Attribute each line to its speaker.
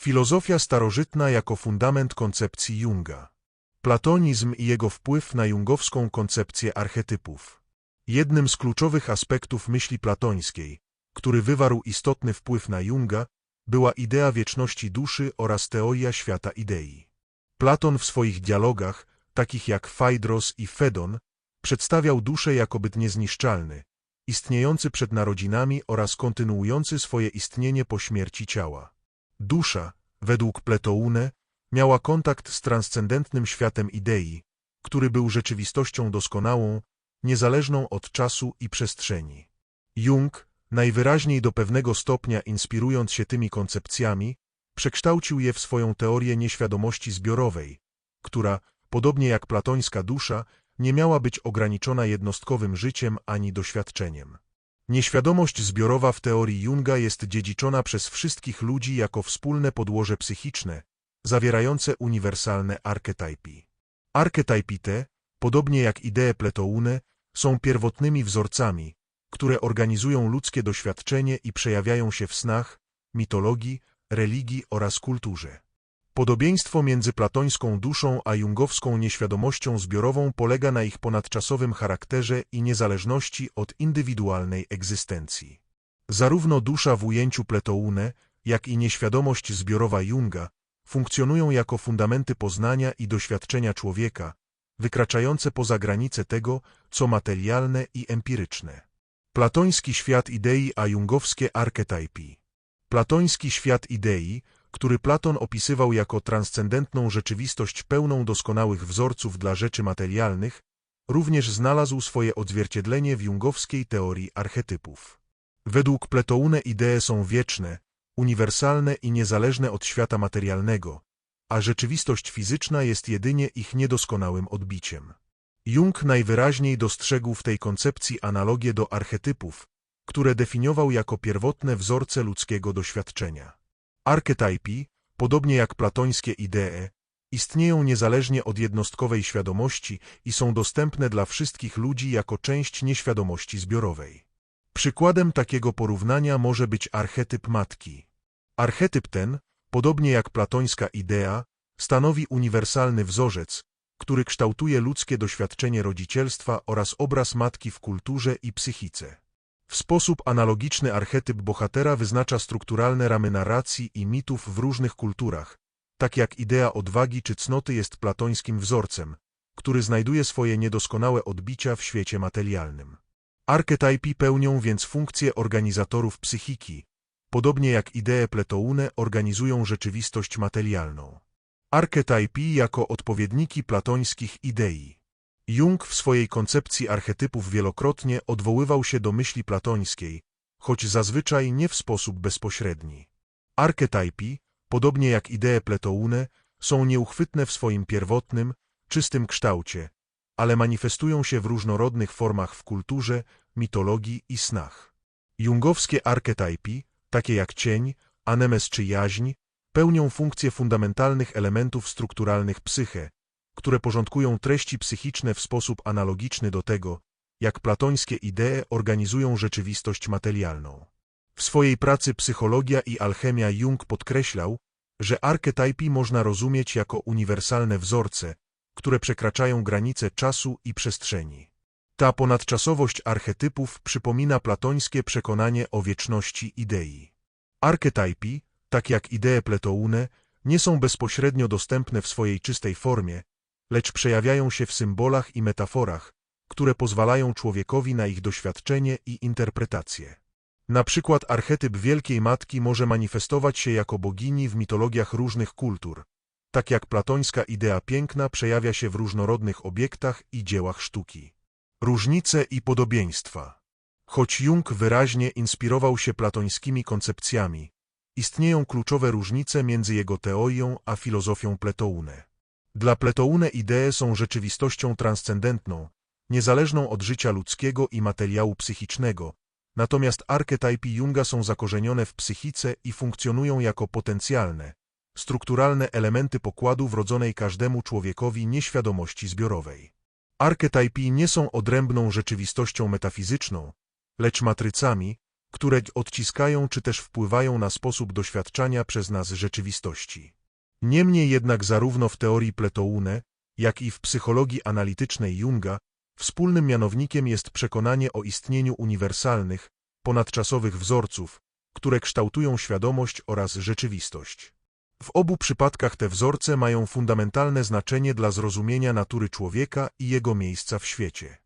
Speaker 1: Filozofia starożytna jako fundament koncepcji Junga. Platonizm i jego wpływ na jungowską koncepcję archetypów. Jednym z kluczowych aspektów myśli platońskiej, który wywarł istotny wpływ na Junga, była idea wieczności duszy oraz teoria świata idei. Platon w swoich dialogach, takich jak Phaedros i Fedon, przedstawiał duszę jako byt niezniszczalny, istniejący przed narodzinami oraz kontynuujący swoje istnienie po śmierci ciała. Dusza, według Pletoune, miała kontakt z transcendentnym światem idei, który był rzeczywistością doskonałą, niezależną od czasu i przestrzeni. Jung, najwyraźniej do pewnego stopnia inspirując się tymi koncepcjami, przekształcił je w swoją teorię nieświadomości zbiorowej, która, podobnie jak platońska dusza, nie miała być ograniczona jednostkowym życiem ani doświadczeniem. Nieświadomość zbiorowa w teorii Junga jest dziedziczona przez wszystkich ludzi jako wspólne podłoże psychiczne, zawierające uniwersalne archetypy. Archetypy te, podobnie jak idee Pletoune, są pierwotnymi wzorcami, które organizują ludzkie doświadczenie i przejawiają się w snach, mitologii, religii oraz kulturze. Podobieństwo między platońską duszą a jungowską nieświadomością zbiorową polega na ich ponadczasowym charakterze i niezależności od indywidualnej egzystencji. Zarówno dusza w ujęciu Pletoune, jak i nieświadomość zbiorowa Junga funkcjonują jako fundamenty poznania i doświadczenia człowieka, wykraczające poza granice tego, co materialne i empiryczne. Platoński świat idei a jungowskie archetypy. Platoński świat idei, który Platon opisywał jako transcendentną rzeczywistość pełną doskonałych wzorców dla rzeczy materialnych, również znalazł swoje odzwierciedlenie w jungowskiej teorii archetypów. Według Pletoune idee są wieczne, uniwersalne i niezależne od świata materialnego, a rzeczywistość fizyczna jest jedynie ich niedoskonałym odbiciem. Jung najwyraźniej dostrzegł w tej koncepcji analogię do archetypów, które definiował jako pierwotne wzorce ludzkiego doświadczenia. Archetypy, podobnie jak platońskie idee, istnieją niezależnie od jednostkowej świadomości i są dostępne dla wszystkich ludzi jako część nieświadomości zbiorowej. Przykładem takiego porównania może być archetyp matki. Archetyp ten, podobnie jak platońska idea, stanowi uniwersalny wzorzec, który kształtuje ludzkie doświadczenie rodzicielstwa oraz obraz matki w kulturze i psychice. W sposób analogiczny archetyp bohatera wyznacza strukturalne ramy narracji i mitów w różnych kulturach, tak jak idea odwagi czy cnoty jest platońskim wzorcem, który znajduje swoje niedoskonałe odbicia w świecie materialnym. Archetypy pełnią więc funkcję organizatorów psychiki, podobnie jak idee Pletoune organizują rzeczywistość materialną. Archetypy jako odpowiedniki platońskich idei. Jung w swojej koncepcji archetypów wielokrotnie odwoływał się do myśli platońskiej, choć zazwyczaj nie w sposób bezpośredni. Archetypy, podobnie jak idee Pletoune, są nieuchwytne w swoim pierwotnym, czystym kształcie, ale manifestują się w różnorodnych formach w kulturze, mitologii i snach. Jungowskie archetypy, takie jak cień, anemes czy jaźń, pełnią funkcje fundamentalnych elementów strukturalnych psyche, które porządkują treści psychiczne w sposób analogiczny do tego, jak platońskie idee organizują rzeczywistość materialną. W swojej pracy Psychologia i alchemia Jung podkreślał, że archetypy można rozumieć jako uniwersalne wzorce, które przekraczają granice czasu i przestrzeni. Ta ponadczasowość archetypów przypomina platońskie przekonanie o wieczności idei. Archetypy, tak jak idee Pletoune, nie są bezpośrednio dostępne w swojej czystej formie, lecz przejawiają się w symbolach i metaforach, które pozwalają człowiekowi na ich doświadczenie i interpretację. Na przykład archetyp Wielkiej Matki może manifestować się jako bogini w mitologiach różnych kultur, tak jak platońska idea piękna przejawia się w różnorodnych obiektach i dziełach sztuki. Różnice i podobieństwa Choć Jung wyraźnie inspirował się platońskimi koncepcjami, istnieją kluczowe różnice między jego teorią a filozofią Pletoune. Dla Pletoune idee są rzeczywistością transcendentną, niezależną od życia ludzkiego i materiału psychicznego, natomiast archetypy Junga są zakorzenione w psychice i funkcjonują jako potencjalne, strukturalne elementy pokładu wrodzonej każdemu człowiekowi nieświadomości zbiorowej. Archetypy nie są odrębną rzeczywistością metafizyczną, lecz matrycami, które odciskają czy też wpływają na sposób doświadczania przez nas rzeczywistości. Niemniej jednak zarówno w teorii Pletoune, jak i w psychologii analitycznej Junga, wspólnym mianownikiem jest przekonanie o istnieniu uniwersalnych, ponadczasowych wzorców, które kształtują świadomość oraz rzeczywistość. W obu przypadkach te wzorce mają fundamentalne znaczenie dla zrozumienia natury człowieka i jego miejsca w świecie.